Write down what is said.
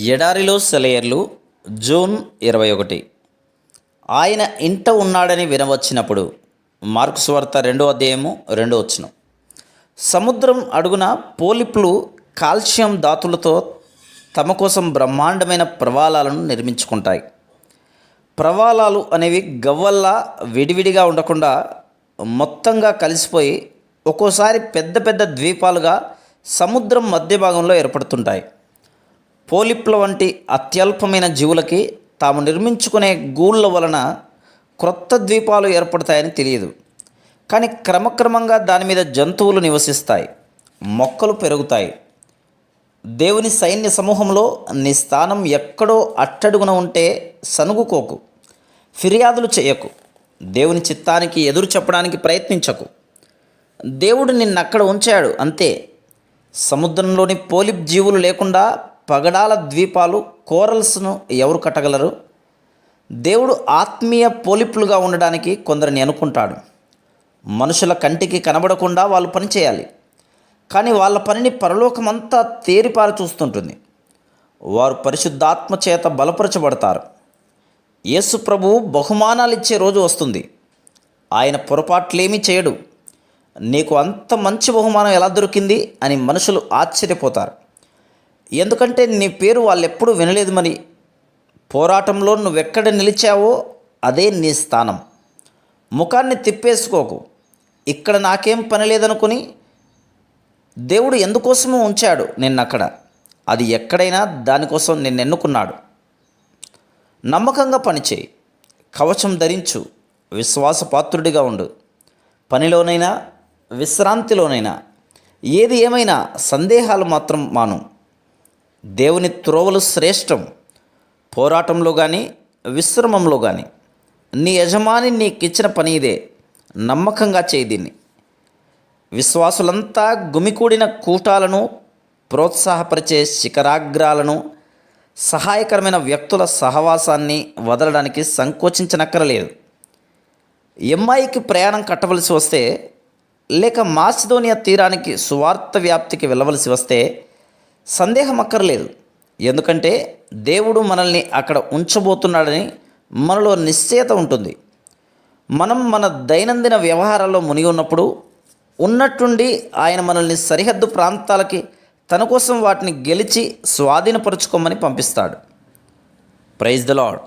ఎడారిలో సెలయర్లు జూన్ ఇరవై ఒకటి. ఆయన ఇంట ఉన్నాడని వినవచ్చినప్పుడు మార్క్స్ వార్త రెండో అధ్యాయము రెండో వచ్చిన సముద్రం అడుగున పోలిప్లు కాల్షియం ధాతులతో తమ కోసం బ్రహ్మాండమైన ప్రవాలాలను నిర్మించుకుంటాయి. ప్రవాలాలు అనేవి గవ్వల్లా విడివిడిగా ఉండకుండా మొత్తంగా కలిసిపోయి ఒక్కోసారి పెద్ద పెద్ద ద్వీపాలుగా సముద్రం మధ్య భాగంలో ఏర్పడుతుంటాయి. పోలిప్ల వంటి అత్యల్పమైన జీవులకి తాము నిర్మించుకునే గూళ్ళ వలన క్రొత్త ద్వీపాలు ఏర్పడతాయని తెలియదు. కానీ క్రమక్రమంగా దాని మీద జంతువులు నివసిస్తాయి. మొక్కలు పెరుగుతాయి. దేవుని సైన్య సమూహంలో నీ స్థానం ఎక్కడో అట్టడుగున ఉంటే సనుగుకోకు. ఫిర్యాదులు చేయకు. దేవుని చిత్తానికి ఎదురు చెప్పడానికి ప్రయత్నించకు. దేవుడు నిన్నక్కడ ఉంచాడు అంతే. సముద్రంలోని పోలిప్ జీవులు లేకుండా పగడాల ద్వీపాలు కోరల్స్ను ఎవరు కట్టగలరు? దేవుడు ఆత్మీయ పోలిపులుగా ఉండడానికి కొందరిని అనుకుంటాడు. మనుషుల కంటికి కనబడకుండా వాళ్ళు పనిచేయాలి కానీ వాళ్ళ పనిని పరలోకమంతా తేరిపారి చూస్తుంటుంది. వారు పరిశుద్ధాత్మ చేత బలపరచబడతారు. యేసు ప్రభువు బహుమానాలు ఇచ్చే రోజు వస్తుంది. ఆయన పొరపాట్లేమీ చేయడు. నీకు అంత మంచి బహుమానం ఎలా దొరికింది? అని మనుషులు ఆశ్చర్యపోతారు. ఎందుకంటే నీ పేరు వాళ్ళెప్పుడూ వినలేదు మరి. పోరాటంలో నువ్వెక్కడ నిలిచావో అదే నీ స్థానం. ముఖాన్ని తిప్పేసుకోకు. ఇక్కడ నాకేం పని లేదనుకుని దేవుడు ఎందుకోసమో ఉంచాడు నిన్నక్కడ. అది ఎక్కడైనా దానికోసం నిన్ను ఎన్నుకున్నాడు నమ్మకంగా పనిచేయి. కవచం ధరించు. విశ్వాసపాత్రుడిగా ఉండు. పనిలోనైనా విశ్రాంతిలోనైనా ఏది ఏమైనా సందేహాలు మాత్రం మాను. దేవుని త్రోవలు శ్రేష్టం. పోరాటంలో కానీ విశ్రమంలో కానీ నీ యజమాని నీకిచ్చిన పని ఇదే. నమ్మకంగా చేయి దీన్ని. విశ్వాసులంతా గుమికూడిన కూటాలను ప్రోత్సాహపరిచే శిఖరాగ్రాలను సహాయకరమైన వ్యక్తుల సహవాసాన్ని వదలడానికి సంకోచించనక్కరలేదు. ఎంఐకి ప్రయాణం కట్టవలసి వస్తే లేక మాసిదోనియా తీరానికి సువార్త వ్యాప్తికి వెళ్ళవలసి వస్తే సందేహం అక్కర్లేదు ఎందుకంటే దేవుడు మనల్ని అక్కడ ఉంచబోతున్నాడని మనలో నిశ్చయత ఉంటుంది. మనం మన దైనందిన వ్యవహారాల్లో మునిగి ఉన్నప్పుడు ఉన్నట్టుండి ఆయన మనల్ని సరిహద్దు ప్రాంతాలకి తన కోసం వాటిని గెలిచి స్వాధీనపరుచుకోమని పంపిస్తాడు. Praise the lord